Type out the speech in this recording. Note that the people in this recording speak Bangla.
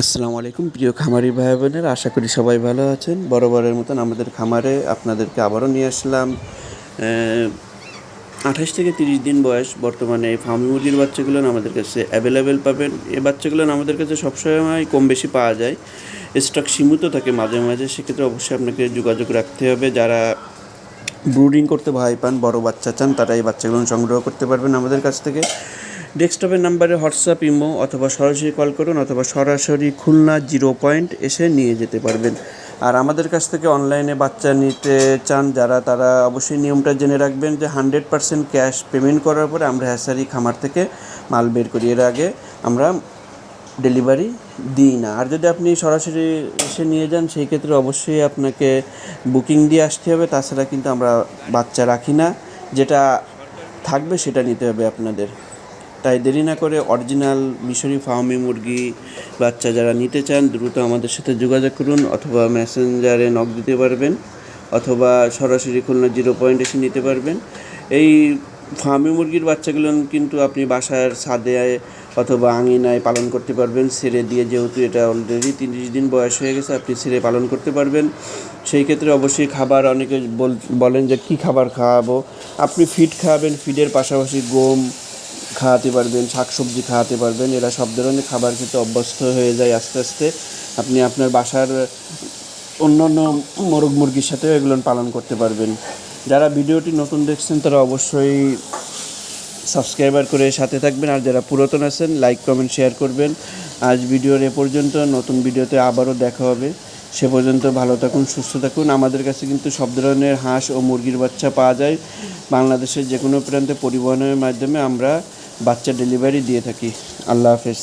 আসসালামু আলাইকুম, প্রিয় খামারি ভাই বোনের আশা করি সবাই ভালো আছেন। বরাবরের মতন আমাদের খামারে আপনাদেরকে আবারও নিয়ে আসলাম। আঠাশ থেকে তিরিশ দিন বয়স, বর্তমানে এই ফার্মি মুরগির বাচ্চাগুলো আমাদের কাছে অ্যাভেলেবেল পাবেন। এই বাচ্চাগুলো আমাদের কাছে সবসময় কম বেশি পাওয়া যায়। স্টক সীমিত থাকে মাঝে মাঝে, সেক্ষেত্রে অবশ্যই আপনাকে যোগাযোগ রাখতে হবে। যারা ব্রুডিং করতে ভয় পান, বড় বাচ্চা চান, তারা এই বাচ্চাগুলো সংগ্রহ করতে পারবেন আমাদের কাছ থেকে। ডেস্কটপের নাম্বারে হোয়াটসঅ্যাপ, ইমো অথবা সরাসরি কল করুন অথবা সরাসরি খুলনা জিরো পয়েন্ট এসে নিয়ে যেতে পারবেন। আর আমাদের কাছ থেকে অনলাইনে বাচ্চা নিতে চান যারা, তারা অবশ্যই নিয়মটা জেনে রাখবেন যে হান্ড্রেড পার্সেন্ট ক্যাশ পেমেন্ট করার পরে আমরা হ্যাসারি খামার থেকে মাল বের করি। এর আগে আমরা ডেলিভারি দিই না। আর যদি আপনি সরাসরি এসে নিয়ে যান, সেই ক্ষেত্রে অবশ্যই আপনাকে বুকিং দিয়ে আসতে হবে। তাছাড়া কিন্তু আমরা বাচ্চা রাখি না। যেটা থাকবে সেটা নিতে হবে আপনাদের। তাই দেরি না করে অরিজিনাল মিশরি ফার্মি মুরগি বাচ্চা যারা নিতে চান, দ্রুত আমাদের সাথে যোগাযোগ করুন অথবা মেসেঞ্জারে নক দিতে পারবেন অথবা সরাসরি খুলনা জিরো পয়েন্ট এসে নিতে পারবেন। এই ফার্মি মুরগির বাচ্চাগুলো কিন্তু আপনি বাসার ছাদে অথবা আঙিনায় পালন করতে পারবেন। ছেড়ে দিয়ে যেহেতু এটা অলরেডি তিরিশ দিন বয়স হয়ে গেছে, আপনি ছেড়ে পালন করতে পারবেন। সেই ক্ষেত্রে অবশ্যই খাবার অনেকে বল, বলেন যে, কী খাবার খাওয়াবো? আপনি ফিড খাওয়াবেন ফিডের পাশাপাশি গম খাওয়াতে পারবেন, শাকসবজি খাওয়াতে পারবেন। এরা সব ধরনের খাবার খেতে অভ্যস্ত হয়ে যায় আস্তে আস্তে। আপনি আপনার বাসার অন্য অন্য মোরগ মুরগির সাথেও এগুলো পালন করতে পারবেন। যারা ভিডিওটি নতুন দেখছেন, তারা অবশ্যই সাবস্ক্রাইবার করে সাথে থাকবেন। আর যারা পুরাতন আছেন, লাইক, কমেন্ট, শেয়ার করবেন। আজ ভিডিওর এ পর্যন্ত। নতুন ভিডিওতে আবারও দেখা হবে। সে পর্যন্ত ভালো থাকুন, সুস্থ থাকুন। আমাদের কাছে কিন্তু সব ধরনের হাঁস ও মুরগির বাচ্চা পাওয়া যায়। বাংলাদেশের যে কোনো প্রান্তে পরিবহনের মাধ্যমে আমরা বাচ্চা ডেলিভারি দিয়ে থাকি। আল্লাহ হাফেজ।